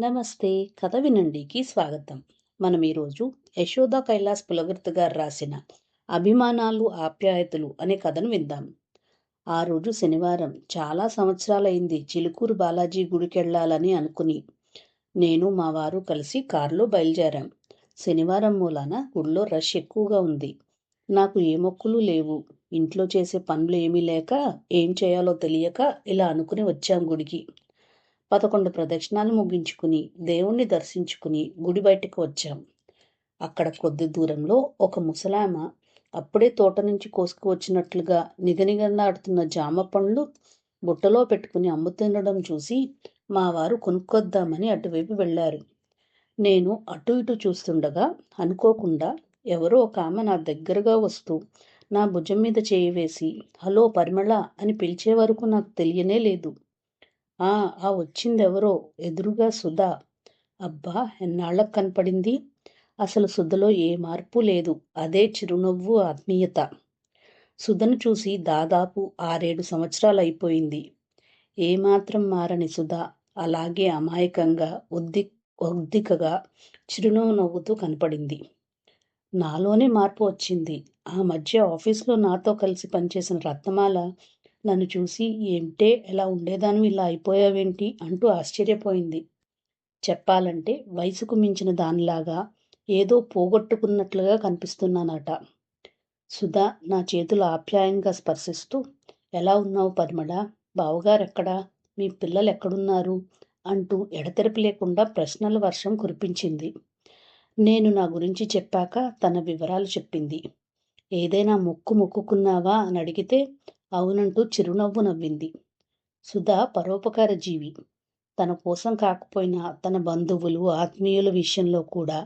నమస్తే కథ వినండికి స్వాగతం. మనం ఈరోజు యశోద కైలాస్ పులగర్త్ గారు రాసిన అభిమానాలు ఆప్యాయతలు అనే కథను విందాం. ఆ రోజు శనివారం చాలా సంవత్సరాలైంది చిలుకూరు బాలాజీ గుడికెళ్ళాలని అనుకుని నేను మా వారు కలిసి కారులో బయలుదేరాం. శనివారం మూలాన గుడిలో రష్ ఎక్కువగా ఉంది. నాకు ఏ మొక్కులు లేవు. ఇంట్లో చేసే పనులు ఏమీ లేక ఏం చేయాలో తెలియక ఇలా అనుకుని వచ్చాం గుడికి. పదకొండు ప్రదక్షిణాలు ముగించుకుని దేవుణ్ణి దర్శించుకుని గుడి బయటకు వచ్చాం. అక్కడ కొద్ది దూరంలో ఒక ముసలామ అప్పుడే తోట నుంచి కోసుకువచ్చినట్లుగా నిగనిగలాడుతున్న జామ పండ్లు బుట్టలో పెట్టుకుని అమ్ముతుండడం చూసి మా వారు కొనుక్కొద్దామని అటువైపు వెళ్ళారు. నేను అటు ఇటు చూస్తుండగా అనుకోకుండా ఎవరో ఒక ఆమె నా దగ్గరగా వస్తూ నా భుజం మీద చేయి వేసి హలో పరిమళ అని పిలిచే వరకు నాకు తెలియనే లేదు. ఆ ఆ వచ్చిందెవరో? ఎదురుగా సుధా. అబ్బా ఎన్నాళ్ళకు కనపడింది? అసలు సుధలో ఏ మార్పు లేదు. అదే చిరునవ్వు ఆత్మీయత. సుధను చూసి దాదాపు ఆరేడు సంవత్సరాలు అయిపోయింది ఏమాత్రం మారని సుధ అలాగే అమాయకంగా ఉద్ది ఉద్దికగా చిరునవ్వు నవ్వుతూ కనపడింది. నాలోనే మార్పు వచ్చింది. ఆ మధ్య ఆఫీస్లో నాతో కలిసి పనిచేసిన రత్నమాల నన్ను చూసి ఏమిటే ఎలా ఉండేదాను ఇలా అయిపోయావేంటి? అంటూ ఆశ్చర్యపోయింది. చెప్పాలంటే వయసుకు మించిన దానిలాగా ఏదో పోగొట్టుకున్నట్లుగా కనిపిస్తున్నానట. సుధా నా చేతులు ఆప్యాయంగా స్పర్శిస్తూ ఎలా ఉన్నావు పద్మడ? బావగారెక్కడా? మీ పిల్లలు ఎక్కడున్నారు అంటూ ఎడతెరపి లేకుండా ప్రశ్నల వర్షం కురిపించింది. నేను నా గురించి చెప్పాక తన వివరాలు చెప్పింది. ఏదైనా మొక్కు మొక్కుకున్నావా? అని అడిగితే అవునంటూ చిరునవ్వు నవ్వింది. సుధా పరోపకార జీవి. తన కోసం కాకపోయినా తన బంధువులు ఆత్మీయుల విషయంలో కూడా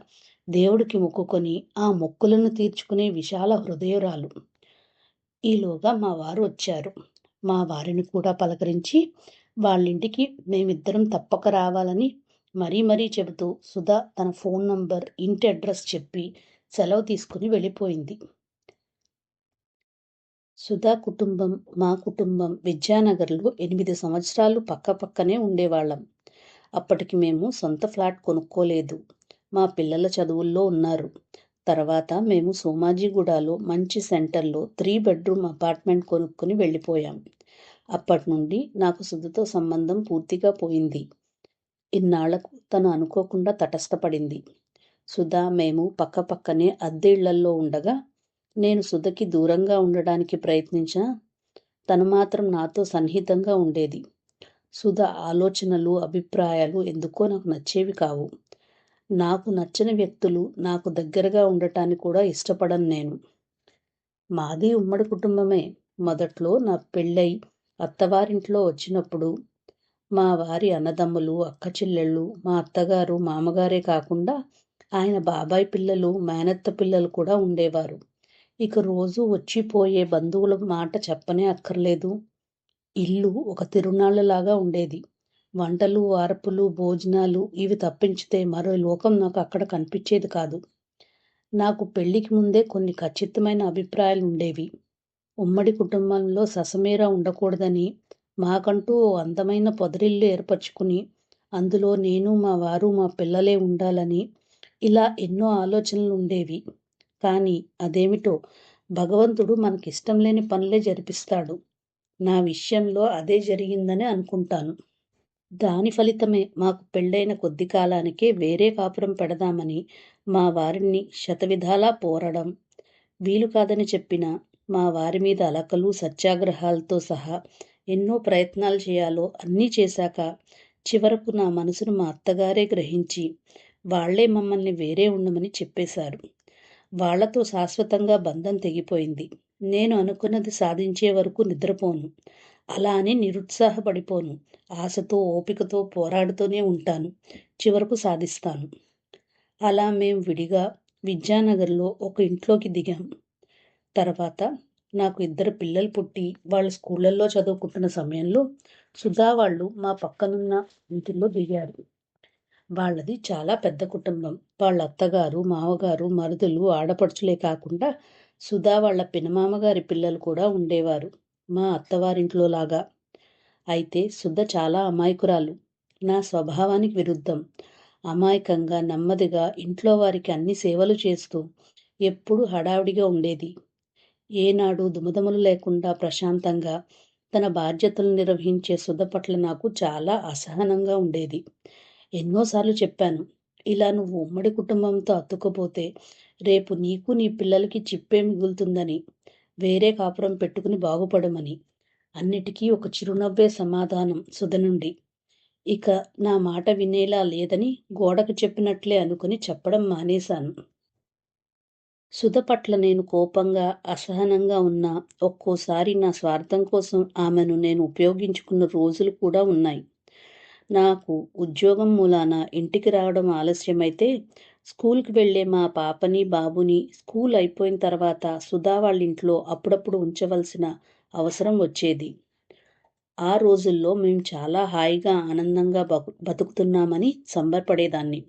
దేవుడికి మొక్కుకొని ఆ మొక్కులను తీర్చుకునే విశాల హృదయరాలు. ఈలోగా మా వారు వచ్చారు. మా వారిని కూడా పలకరించి వాళ్ళింటికి మేమిద్దరం తప్పక రావాలని మరీ మరీ చెబుతూ సుధా తన ఫోన్ నంబర్ ఇంటి అడ్రస్ చెప్పి సెలవు తీసుకుని వెళ్ళిపోయింది. సుధా కుటుంబం మా కుటుంబం విద్యానగర్లో ఎనిమిది సంవత్సరాలు పక్కపక్కనే ఉండేవాళ్ళం. అప్పటికి మేము సొంత ఫ్లాట్ కొనుక్కోలేదు. మా పిల్లల చదువుల్లో ఉన్నారు. తర్వాత మేము సోమాజిగూడలో మంచి సెంటర్లో త్రీ బెడ్రూమ్ అపార్ట్మెంట్ కొనుక్కొని వెళ్ళిపోయాం. అప్పటి నుండి నాకు సుధతో సంబంధం పూర్తిగా పోయింది. ఇన్నాళ్ళకు తను అనుకోకుండా తటస్థపడింది. సుధా మేము పక్కపక్కనే అద్దె ఇళ్ళల్లో ఉండగా నేను సుధకి దూరంగా ఉండడానికి ప్రయత్నించిన తను మాత్రం నాతో సన్నిహితంగా ఉండేది. సుధ ఆలోచనలు అభిప్రాయాలు ఎందుకో నాకు నచ్చేవి కావు. నాకు నచ్చని వ్యక్తులు నాకు దగ్గరగా ఉండటానికి కూడా ఇష్టపడను నేను. మాది ఉమ్మడి కుటుంబమే. మొదట్లో నా పెళ్ళై అత్తవారింట్లో వచ్చినప్పుడు మా వారి అన్నదమ్ములు అక్క చెల్లెళ్ళు మా అత్తగారు మామగారే కాకుండా ఆయన బాబాయ్ పిల్లలు మేనత్త పిల్లలు కూడా ఉండేవారు. ఇక రోజు వచ్చిపోయే బంధువుల మాట చెప్పనే అక్కర్లేదు. ఇల్లు ఒక తిరునాళ్ళలాగా ఉండేది. వంటలు వార్పులు భోజనాలు ఇవి తప్పించితే మరో లోకం నాకు అక్కడ కనిపించేది కాదు. నాకు పెళ్ళికి ముందే కొన్ని ఖచ్చితమైన అభిప్రాయాలు ఉండేవి. ఉమ్మడి కుటుంబంలో ససమేరా ఉండకూడదని మాకంటూ ఓ అందమైన పొదరిల్లు ఏర్పరచుకుని అందులో నేను మా వారు మా పిల్లలే ఉండాలని ఇలా ఎన్నో ఆలోచనలు ఉండేవి. కానీ అదేమిటో భగవంతుడు మనకిష్టం లేని పనులే జరిపిస్తాడు. నా విషయంలో అదే జరిగిందని అనుకుంటాను. దాని ఫలితమే మాకు పెళ్ళైన కొద్ది కాలానికే వేరే కాపురం పెడదామని మా వారిని శతవిధాలా పోరడం. వీలు కాదని చెప్పిన మా వారి మీద అలకలు సత్యాగ్రహాలతో సహా ఎన్నో ప్రయత్నాలు చేయాలో అన్నీ చేశాక చివరకు నా మనసును మా అత్తగారే గ్రహించి వాళ్ళే మమ్మల్ని వేరే ఉండమని చెప్పేశారు. వాళ్ళతో శాశ్వతంగా బంధం తెగిపోయింది. నేను అనుకున్నది సాధించే వరకు నిద్రపోను. అలా అని నిరుత్సాహపడిపోను. ఆశతో ఓపికతో పోరాడుతూనే ఉంటాను. చివరకు సాధిస్తాను. అలా మేము విడిగా విద్యానగర్లో ఒక ఇంట్లోకి దిగాం. తర్వాత నాకు ఇద్దరు పిల్లలు పుట్టి వాళ్ళ స్కూళ్ళల్లో చదువుకుంటున్న సమయంలో సుధా వాళ్ళు మా పక్కనున్న ఇంటిలో దిగారు. వాళ్ళది చాలా పెద్ద కుటుంబం. వాళ్ళ అత్తగారు మామగారు మరుదులు ఆడపడుచులే కాకుండా సుధా వాళ్ళ పినమామగారి పిల్లలు కూడా ఉండేవారు. మా అత్తవారింట్లో లాగా అయితే సుధ చాలా అమాయకురాలు. నా స్వభావానికి విరుద్ధం. అమాయకంగా నెమ్మదిగా ఇంట్లో వారికి అన్ని సేవలు చేస్తూ ఎప్పుడూ హడావిడిగా ఉండేది. ఏనాడు దుమదములు లేకుండా ప్రశాంతంగా తన బాధ్యతలు నిర్వహించే సుధ పట్ల నాకు చాలా అసహనంగా ఉండేది. ఎన్నోసార్లు చెప్పాను. ఇలా నువ్వు ఉమ్మడి కుటుంబంతో అత్తుకుపోతే రేపు నీకు నీ పిల్లలకి చిప్పే మిగులుతుందని వేరే కాపురం పెట్టుకుని బాగుపడమని. అన్నిటికీ ఒక చిరునవ్వే సమాధానం సుధ నుండి. ఇక నా మాట వినేలా లేదని గోడకు చెప్పినట్లే అనుకుని చెప్పడం మానేశాను. సుధ పట్ల నేను కోపంగా అసహనంగా ఉన్నా ఒక్కోసారి నా స్వార్థం కోసం ఆమెను నేను ఉపయోగించుకున్న రోజులు కూడా ఉన్నాయి. నాకు ఉద్యోగం మూలాన ఇంటికి రావడం ఆలస్యమైతే స్కూల్కి వెళ్ళే మా పాపని బాబుని స్కూల్ అయిపోయిన తర్వాత సుధా వాళ్ళ ఇంట్లో అప్పుడప్పుడు ఉంచవలసిన అవసరం వచ్చేది. ఆ రోజుల్లో మేము చాలా హాయిగా ఆనందంగా బతుకుతున్నామని సంబరపడేదాన్ని.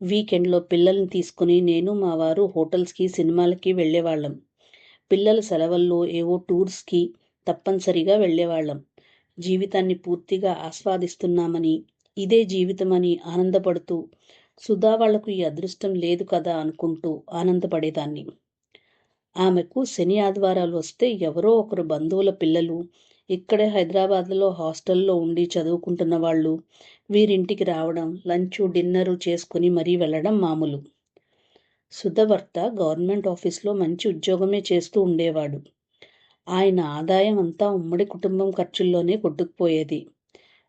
వీకెండ్లో పిల్లల్ని తీసుకుని నేను మా వారు హోటల్స్కి సినిమాలకి వెళ్ళేవాళ్ళం. పిల్లల సెలవుల్లో ఏవో టూర్స్కి తప్పనిసరిగా వెళ్ళేవాళ్ళం. జీవితాన్ని పూర్తిగా ఆస్వాదిస్తున్నామని ఇదే జీవితమని ఆనందపడుతూ సుధా వాళ్ళకు ఈ అదృష్టం లేదు కదా అనుకుంటూ ఆనందపడేదాన్ని. ఆమెకు శని ఆదివారాలు వస్తే ఎవరో ఒకరు బంధువుల పిల్లలు ఇక్కడే హైదరాబాద్లో హాస్టల్లో ఉండి చదువుకుంటున్న వాళ్ళు వీరింటికి రావడం లంచ్ డిన్నరు చేసుకుని మరీ వెళ్ళడం మామూలు. సుధభర్త గవర్నమెంట్ ఆఫీస్లో మంచి ఉద్యోగమే చేస్తూ ఉండేవాడు. ఆయన ఆదాయం అంతా ఉమ్మడి కుటుంబం ఖర్చుల్లోనే కొట్టుకుపోయేది.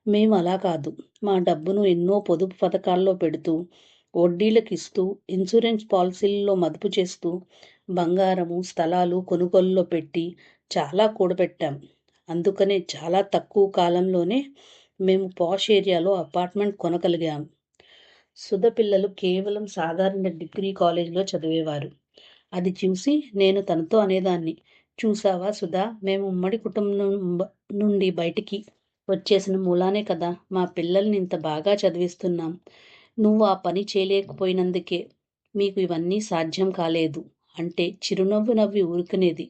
మేము అలా కాదు. మా డబ్బును ఎన్నో పొదుపు పథకాల్లో పెడుతూ వడ్డీలకు ఇస్తూ ఇన్సూరెన్స్ పాలసీల్లో మదుపు చేస్తూ బంగారము స్థలాలు కొనుగోలులో పెట్టి చాలా కూడబెట్టాం. అందుకనే చాలా తక్కువ కాలంలోనే మేము పాష్ ఏరియాలో అపార్ట్మెంట్ కొనగలిగాం. సుధ పిల్లలు కేవలం సాధారణ డిగ్రీ కాలేజీలో చదివేవారు. అది చూసి నేను తనతో అనేదాన్ని. చూసావా సుధా? మేము ఉమ్మడి కుటుంబం నుండి బయటికి వచ్చేసిన మూలానే కదా. మా పిల్లల్ని ఇంత బాగా చదివిస్తున్నాం. నువ్వు ఆ పని చేయలేకపోయినందుకే మీకు ఇవన్నీ సాధ్యం కాలేదు అంటే చిరునవ్వు నవ్వి ఊరుకునేది.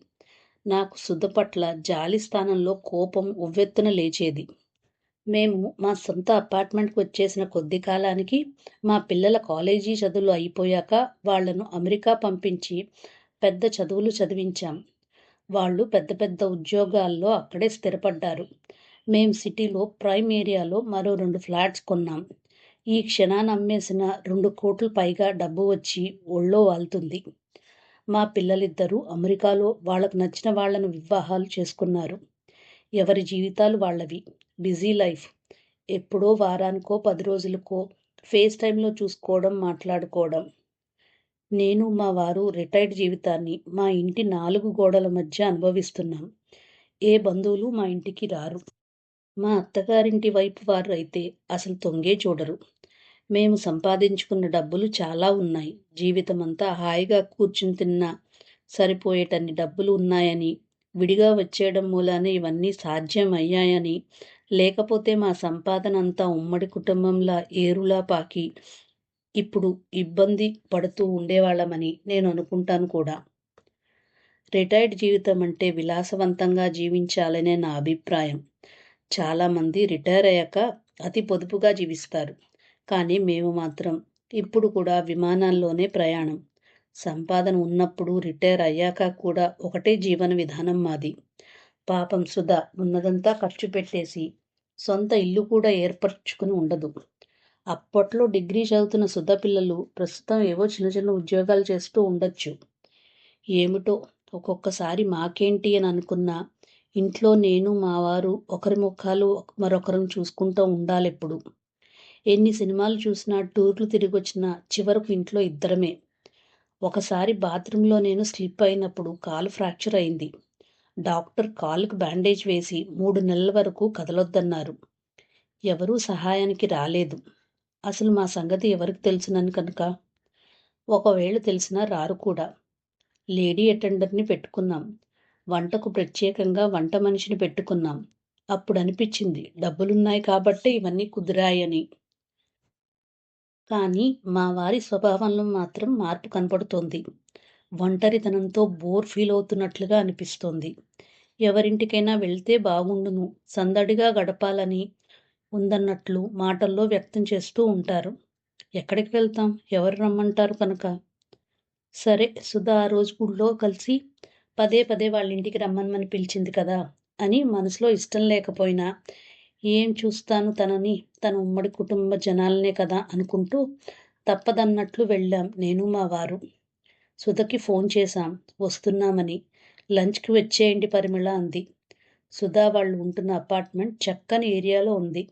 నాకు సుధ పట్ల జాలి స్థానంలో కోపం ఉవ్వెత్తున లేచేది. మేము మా సొంత అపార్ట్మెంట్కి వచ్చేసిన కొద్ది కాలానికి మా పిల్లల కాలేజీ చదువులు అయిపోయాక వాళ్ళను అమెరికా పంపించి పెద్ద చదువులు చదివించాం. వాళ్ళు పెద్ద పెద్ద ఉద్యోగాల్లో అక్కడే స్థిరపడ్డారు. మేం సిటీలో ప్రైమ్ ఏరియాలో మరో రెండు ఫ్లాట్స్ కొన్నాం. ఈ క్షణాన్ని అమ్మేసిన రెండు కోట్ల పైగా డబ్బు వచ్చి ఒళ్ళో వాళ్తుంది. మా పిల్లలిద్దరూ అమెరికాలో వాళ్ళకు నచ్చిన వాళ్ళను వివాహాలు చేసుకున్నారు. ఎవరి జీవితాలు వాళ్ళవి? Busy life. ఎప్పుడో వారానికో పది రోజులకో ఫేస్ టైంలో చూసుకోవడం మాట్లాడుకోవడం. నేను మా వారు రిటైర్డ్ జీవితాన్ని మా ఇంటి నాలుగు గోడల మధ్య అనుభవిస్తున్నాం. ఏ బంధువులు మా ఇంటికి రారు. మా అత్తగారింటి వైపు వారు అయితే అసలు తొంగే చూడరు. మేము సంపాదించుకున్న డబ్బులు చాలా ఉన్నాయి. జీవితం అంతా హాయిగా కూర్చుని తిన్నా సరిపోయేటన్ని డబ్బులు ఉన్నాయని విడిగా వచ్చేయడం మూలానే ఇవన్నీ సాధ్యం అయ్యాయని లేకపోతే మా సంపాదన అంతా ఉమ్మడి కుటుంబంలా ఏరులా పాకి ఇప్పుడు ఇబ్బంది పడుతూ ఉండేవాళ్ళమని నేను అనుకుంటాను కూడా. రిటైర్డ్ జీవితం అంటే విలాసవంతంగా జీవించాలనే నా అభిప్రాయం. చాలామంది రిటైర్ అయ్యాక అతి పొదుపుగా జీవిస్తారు. కానీ మేము మాత్రం ఇప్పుడు కూడా విమానాల్లోనే ప్రయాణం. సంపాదన ఉన్నప్పుడు రిటైర్ అయ్యాక కూడా ఒకటే జీవన విధానం మాది. పాపం సుధా ఉన్నదంతా ఖర్చు పెట్టేసి సొంత ఇల్లు కూడా ఏర్పరచుకుని ఉండదు. అప్పట్లో డిగ్రీ చదువుతున్న సుధ పిల్లలు ప్రస్తుతం ఏవో చిన్న చిన్న ఉద్యోగాలు చేస్తూ ఉండొచ్చు. ఏమిటో ఒక్కొక్కసారి మాకేంటి అని అనుకున్నా ఇంట్లో నేను మా వారు ఒకరి ముఖాలు మరొకరం చూసుకుంటూ ఉండాలి ఎప్పుడు ఎన్ని సినిమాలు చూసినా టూర్లు తిరిగి వచ్చినా చివరకు ఇంట్లో ఇద్దరమే. ఒకసారి బాత్రూంలో నేను స్లిప్ అయినప్పుడు కాలు ఫ్రాక్చర్ అయింది. డాక్టర్ కాలుకు బ్యాండేజ్ వేసి మూడు నెలల వరకు కదలొద్దన్నారు. ఎవరూ సహాయానికి రాలేదు. అసలు మా సంగతి ఎవరికి తెలుసునని కనుక? ఒకవేళ తెలిసినా రారు కూడా. లేడీ అటెండర్ని పెట్టుకున్నాం. వంటకు ప్రత్యేకంగా వంట మనిషిని పెట్టుకున్నాం. అప్పుడు అనిపించింది డబ్బులున్నాయి కాబట్టి ఇవన్నీ కుదిరాయని. కానీ మా వారి స్వభావంలో మాత్రం మార్పు కనపడుతోంది. ఒంటరితనంతో బోర్ ఫీల్ అవుతున్నట్లుగా అనిపిస్తోంది. ఎవరింటికైనా వెళ్తే బాగుండును సందడిగా గడపాలని ఉందన్నట్లు మాటల్లో వ్యక్తం చేస్తూ ఉంటారు. ఎక్కడికి వెళ్తాం? ఎవరు రమ్మంటారు కనుక? సరే సుధా ఆ రోజు గుళ్ళో కలిసి పదే పదే వాళ్ళ ఇంటికి రమ్మనమని పిలిచింది కదా అని మనసులో ఇష్టం లేకపోయినా ఏం చూస్తాను తనని? తన ఉమ్మడి కుటుంబ జనాలనే కదా అనుకుంటూ తప్పదన్నట్లు వెళ్ళాం నేను మా వారు. సుధకి ఫోన్ చేశాం. వస్తున్నామని. లంచ్కి వచ్చేయండి పరిమళ అంది. సుధా వాళ్ళు ఉంటున్న అపార్ట్మెంట్ చక్కని ఏరియాలో ఉంది.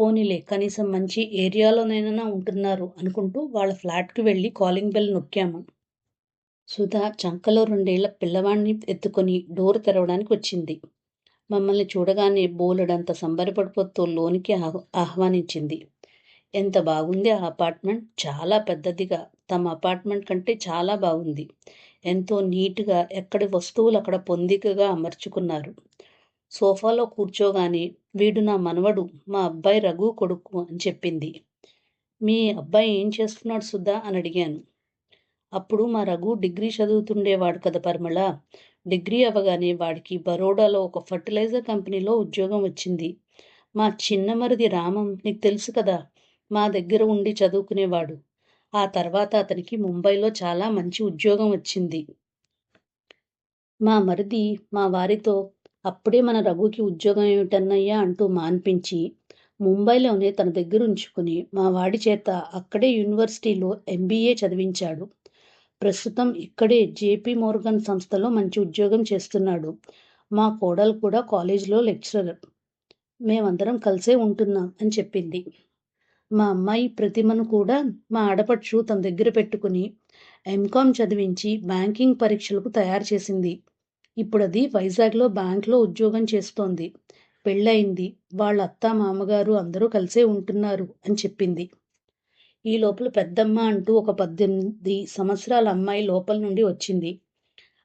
పోనీలే కనీసం మంచి ఏరియాలోనైనా ఉంటున్నారు అనుకుంటూ వాళ్ళ ఫ్లాట్కి వెళ్ళి కాలింగ్ బెల్ నొక్కాము. సుధా చంకలో రెండేళ్ళ పిల్లవాడిని ఎత్తుకొని డోర్ తెరవడానికి వచ్చింది. మమ్మల్ని చూడగానే బోలెడంత సంబరపడిపోతూ లోనికి ఆహ్వానించింది. ఎంత బాగుంది ఆ అపార్ట్మెంట్? చాలా పెద్దదిగా. తమ అపార్ట్మెంట్ కంటే చాలా బాగుంది. ఎంతో నీట్గా ఎక్కడి వస్తువులు అక్కడ పొందికగా అమర్చుకున్నారు. సోఫాలో కూర్చోగానే వీడు నా మనవడు మా అబ్బాయి రఘు కొడుకు అని చెప్పింది. మీ అబ్బాయి ఏం చేస్తున్నాడు సుధా అని అడిగాను. అప్పుడు మా రఘు డిగ్రీ చదువుతుండేవాడు కదా పరిమళ. డిగ్రీ అవ్వగానే వాడికి బరోడాలో ఒక ఫర్టిలైజర్ కంపెనీలో ఉద్యోగం వచ్చింది. మా చిన్నమరిది రామం నీకు తెలుసు కదా మా దగ్గర ఉండి చదువుకునేవాడు. ఆ తర్వాత అతనికి ముంబైలో చాలా మంచి ఉద్యోగం వచ్చింది. మా మరిది మా వారితో అప్పుడే మన రఘుకి ఉద్యోగం ఏమిటన్నయ్యా అంటూ మాన్పించి ముంబైలోనే తన దగ్గర ఉంచుకుని మా వాడి చేత అక్కడే యూనివర్సిటీలో ఎంబీఏ చదివించాడు. ప్రస్తుతం ఇక్కడే జేపీ మోర్గన్ సంస్థలో మంచి ఉద్యోగం చేస్తున్నాడు. మా కోడలు కూడా కాలేజీలో లెక్చరర్. మేమందరం కలిసే ఉంటున్నాం అని చెప్పింది. మా అమ్మాయి ప్రతిమను కూడా మా ఆడపడుచు తన దగ్గర పెట్టుకుని ఎంకామ్ చదివించి బ్యాంకింగ్ పరీక్షలకు తయారు చేసింది. ఇప్పుడు అది వైజాగ్లో బ్యాంక్లో ఉద్యోగం చేస్తోంది. పెళ్ళయింది. వాళ్ళ అత్త మామగారు అందరూ కలిసే ఉంటున్నారు అని చెప్పింది. ఈ లోపల పెద్దమ్మ అంటూ ఒక పద్దెనిమిది సంవత్సరాల అమ్మాయి లోపల నుండి వచ్చింది.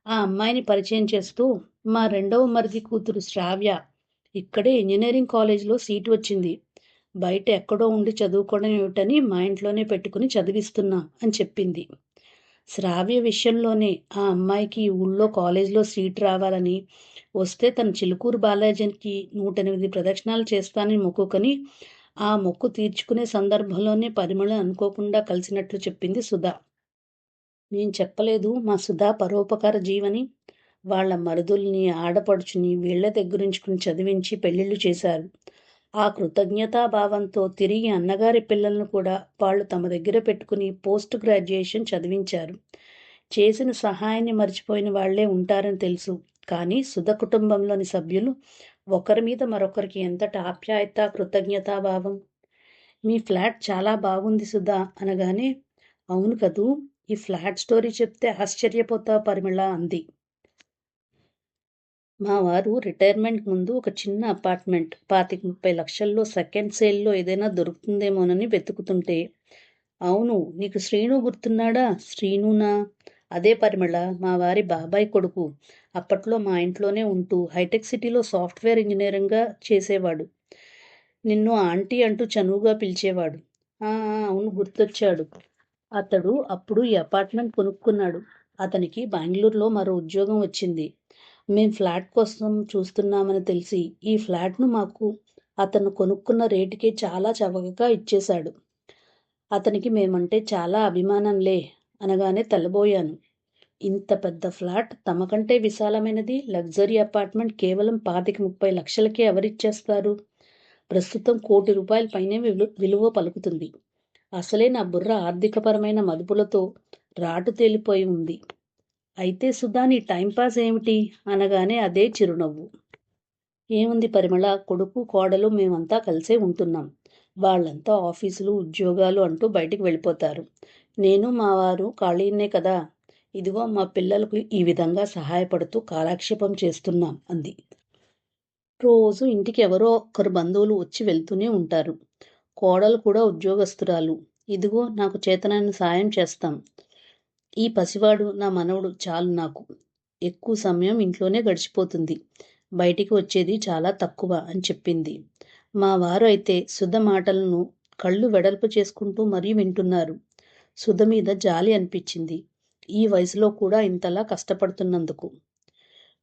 ఆ అమ్మాయిని పరిచయం చేస్తూ మా రెండవ మరిది కూతురు శ్రావ్య ఇక్కడే ఇంజనీరింగ్ కాలేజీలో సీటు వచ్చింది. బయట ఎక్కడో ఉండి చదువుకోవడం ఏమిటని మా ఇంట్లోనే పెట్టుకుని చదివిస్తున్నా అని చెప్పింది. శ్రావ్య విషయంలోనే ఆ అమ్మాయికి ఊళ్ళో కాలేజీలో సీట్ రావాలని వస్తే తన చిలుకూరు బాలాజీకి నూట ఎనిమిది ప్రదక్షిణాలు చేస్తానని మొక్కుకొని ఆ మొక్కు తీర్చుకునే సందర్భంలోనే పరిమళ అనుకోకుండా కలిసినట్లు చెప్పింది సుధా. నేను చెప్పలేదు మా సుధా పరోపకార జీవని. వాళ్ళ మరుదుల్ని ఆడపడుచుని వీళ్ళ దగ్గరుంచుకుని చదివించి పెళ్ళిళ్ళు చేశారు. ఆ కృతజ్ఞతాభావంతో తిరిగి అన్నగారి పిల్లలను కూడా వాళ్ళు తమ దగ్గర పెట్టుకుని పోస్ట్ గ్రాడ్యుయేషన్ చదివించారు. చేసిన సహాయాన్ని మర్చిపోయిన వాళ్ళే ఉంటారని తెలుసు. కానీ సుధ కుటుంబంలోని సభ్యులు ఒకరి మీద మరొకరికి ఎంతటి ఆప్యాయత కృతజ్ఞతాభావం? మీ ఫ్లాట్ చాలా బాగుంది సుధా అనగానే అవును కదూ ఈ ఫ్లాట్ స్టోరీ చెప్తే ఆశ్చర్యపోతా పరిమళ అంది. మా వారు రిటైర్మెంట్ ముందు ఒక చిన్న అపార్ట్మెంట్ పాతిక ముప్పై లక్షల్లో సెకండ్ సేల్లో ఏదైనా దొరుకుతుందేమోనని వెతుకుతుంటే అవును నీకు శ్రీను గుర్తున్నాడా? శ్రీనునా? అదే పరిమళ మా వారి బాబాయ్ కొడుకు. అప్పట్లో మా ఇంట్లోనే ఉంటూ హైటెక్ సిటీలో సాఫ్ట్వేర్ ఇంజనీరింగ్గా చేసేవాడు. నిన్ను ఆంటీ అంటూ చనువుగా పిలిచేవాడు. అవును గుర్తొచ్చాడు. అతడు అప్పుడు ఈ అపార్ట్మెంట్ కొనుక్కున్నాడు. అతనికి బెంగళూరులో మరో ఉద్యోగం వచ్చింది. మేము ఫ్లాట్ కోసం చూస్తున్నామని తెలిసి ఈ ఫ్లాట్ను మాకు అతను కొనుక్కున్న రేటుకే చాలా చవకగా ఇచ్చేశాడు. అతనికి మేమంటే చాలా అభిమానంలే అనగానే తెల్లబోయాను ఇంత పెద్ద ఫ్లాట్ తమకంటే విశాలమైనది లగ్జరీ అపార్ట్మెంట్ కేవలం పాతిక ముప్పై లక్షలకే ఎవరిచ్చేస్తారు? ప్రస్తుతం కోటి రూపాయల పైనే విలువ పలుకుతుంది. అసలే నా బుర్ర ఆర్థికపరమైన మదుపులతో రాటు తేలిపోయి ఉంది. అయితే సుధా నీ టైంపాస్ ఏమిటి? అనగానే అదే చిరునవ్వు. ఏముంది పరిమళ? కొడుకు కోడలు మేమంతా కలిసే ఉంటున్నాం. వాళ్ళంతా ఆఫీసులు ఉద్యోగాలు అంటూ బయటికి వెళ్ళిపోతారు. నేను మా వారు ఖాళీనే కదా? ఇదిగో మా పిల్లలకు ఈ విధంగా సహాయపడుతూ కాలక్షేపం చేస్తున్నాం అంది. రోజు ఇంటికి ఎవరో ఒకరు బంధువులు వచ్చి వెళ్తూనే ఉంటారు. కోడలు కూడా ఉద్యోగస్తురాలు. ఇదిగో నాకు చేతనైన సాయం చేస్తాం. ఈ పసివాడు నా మనవడు చాలు నాకు. ఎక్కువ సమయం ఇంట్లోనే గడిచిపోతుంది. బయటికి వచ్చేది చాలా తక్కువ అని చెప్పింది. మా వారు అయితే సుధ మాటలను కళ్ళు వెడల్పు చేసుకుంటూ మరీ వింటున్నారు. సుధ మీద జాలి అనిపించింది. ఈ వయసులో కూడా ఇంతలా కష్టపడుతున్నందుకు.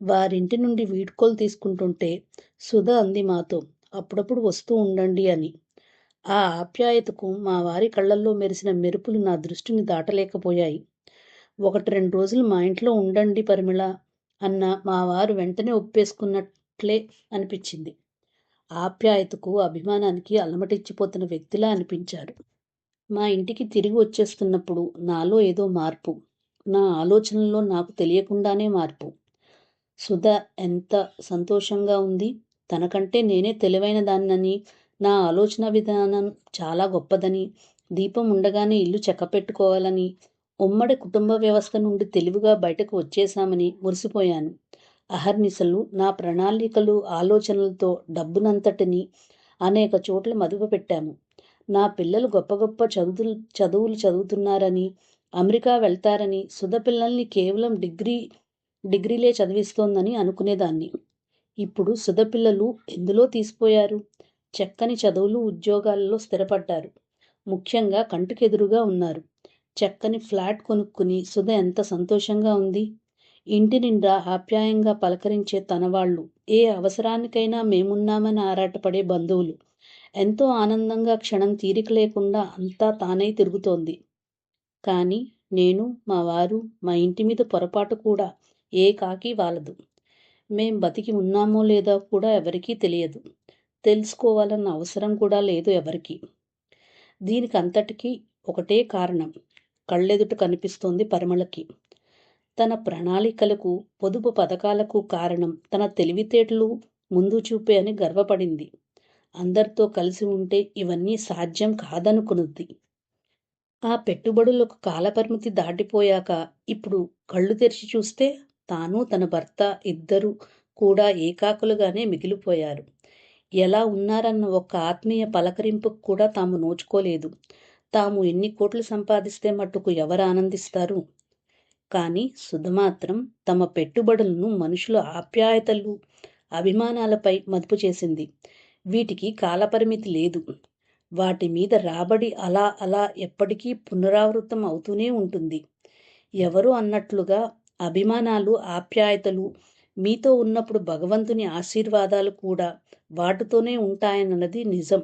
వారింటి నుండి వీడ్కోలు తీసుకుంటుంటే సుధ అంది మాతో అప్పుడప్పుడు వస్తూ ఉండండి అని. ఆ ఆప్యాయతకు మా వారి కళ్ళల్లో మెరిసిన మెరుపులు నా దృష్టిని దాటలేకపోయాయి. ఒకటి రెండు రోజులు మా ఇంట్లో ఉండండి పరిమళ అన్న మా వారు వెంటనే ఒప్పేసుకున్నట్లే అనిపించింది. ఆప్యాయతకు అభిమానానికి అలమటించిపోతున్న వ్యక్తిలా అనిపించారు. మా ఇంటికి తిరిగి వచ్చేస్తున్నప్పుడు నాలో ఏదో మార్పు. నా ఆలోచనల్లో నాకు తెలియకుండానే మార్పు. సుధ ఎంత సంతోషంగా ఉంది. తనకంటే నేనే తెలివైన దాన్నని నా ఆలోచన విధానం చాలా గొప్పదని దీపం ఉండగానే ఇల్లు చెక్కపెట్టుకోవాలని ఉమ్మడి కుటుంబ వ్యవస్థ నుండి తెలివిగా బయటకు వచ్చేశామని మురిసిపోయాను. అహర్నిశలు నా ప్రణాళికలు ఆలోచనలతో డబ్బునంతటిని అనేక చోట్ల మదుపు పెట్టాము నా పిల్లలు గొప్ప గొప్ప చదువులు చదువులు చదువుతున్నారని అమెరికా వెళ్తారని సుధ పిల్లల్ని కేవలం డిగ్రీ డిగ్రీలే చదివిస్తోందని అనుకునేదాన్ని. ఇప్పుడు సుధ పిల్లలు ఎందులో తీసిపోయారు? చక్కని చదువులు ఉద్యోగాలలో స్థిరపడ్డారు. ముఖ్యంగా కంటికెదురుగా ఉన్నారు. చక్కని ఫ్లాట్ కొనుక్కుని సుధ ఎంత సంతోషంగా ఉంది. ఇంటి నిండా ఆప్యాయంగా పలకరించే తనవాళ్ళు ఏ అవసరానికైనా మేమున్నామని ఆరాటపడే బంధువులు. ఎంతో ఆనందంగా క్షణం తీరిక లేకుండా అంతా తానై తిరుగుతోంది. కానీ నేను మా వారు మా ఇంటి మీద పొరపాటు కూడా ఏ కాకి వాలదు. మేం బతికి ఉన్నామో లేదో కూడా ఎవరికీ తెలియదు. తెలుసుకోవాలన్న అవసరం కూడా లేదు ఎవరికి. దీనికి అంతటికీ ఒకటే కారణం. కళ్ళెదుట కనిపిస్తోంది పరిమళకి. తన ప్రణాళికలకు పొదుపు పథకాలకు కారణం తన తెలివితేటలు ముందు చూపే అని గర్వపడింది. అందరితో కలిసి ఉంటే ఇవన్నీ సాధ్యం కాదనుకున్నది. ఆ పెట్టుబడులకు కాలపరిమితి దాటిపోయాక ఇప్పుడు కళ్ళు తెరిచి చూస్తే తాను తన భర్త ఇద్దరు కూడా ఏకాకులుగానే మిగిలిపోయారు. ఎలా ఉన్నారన్న ఒక ఆత్మీయ పలకరింపుకు కూడా తాము నోచుకోలేదు. తాము ఎన్ని కోట్లు సంపాదిస్తే మట్టుకు ఎవరు ఆనందిస్తారు? కానీ సుధ మాత్రం తమ పెట్టుబడులను మనుషుల ఆప్యాయతలు అభిమానాలపై మదుపు చేసింది. వీటికి కాలపరిమితి లేదు. వాటి మీద రాబడి అలా అలా ఎప్పటికీ పునరావృతం అవుతూనే ఉంటుంది. ఎవరు అన్నట్లుగా అభిమానాలు ఆప్యాయతలు మీతో ఉన్నప్పుడు భగవంతుని ఆశీర్వాదాలు కూడా వాటితోనే ఉంటాయన్నది నిజం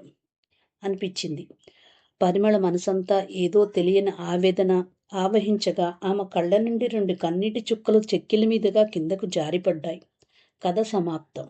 అనిపించింది. పరిమళ మనసంతా ఏదో తెలియని ఆవేదన ఆవహించగా ఆమె కళ్ళ నుండి రెండు కన్నీటి చుక్కలు చెక్కిల మీదుగా కిందకు జారిపడ్డాయి. కథ సమాప్తం.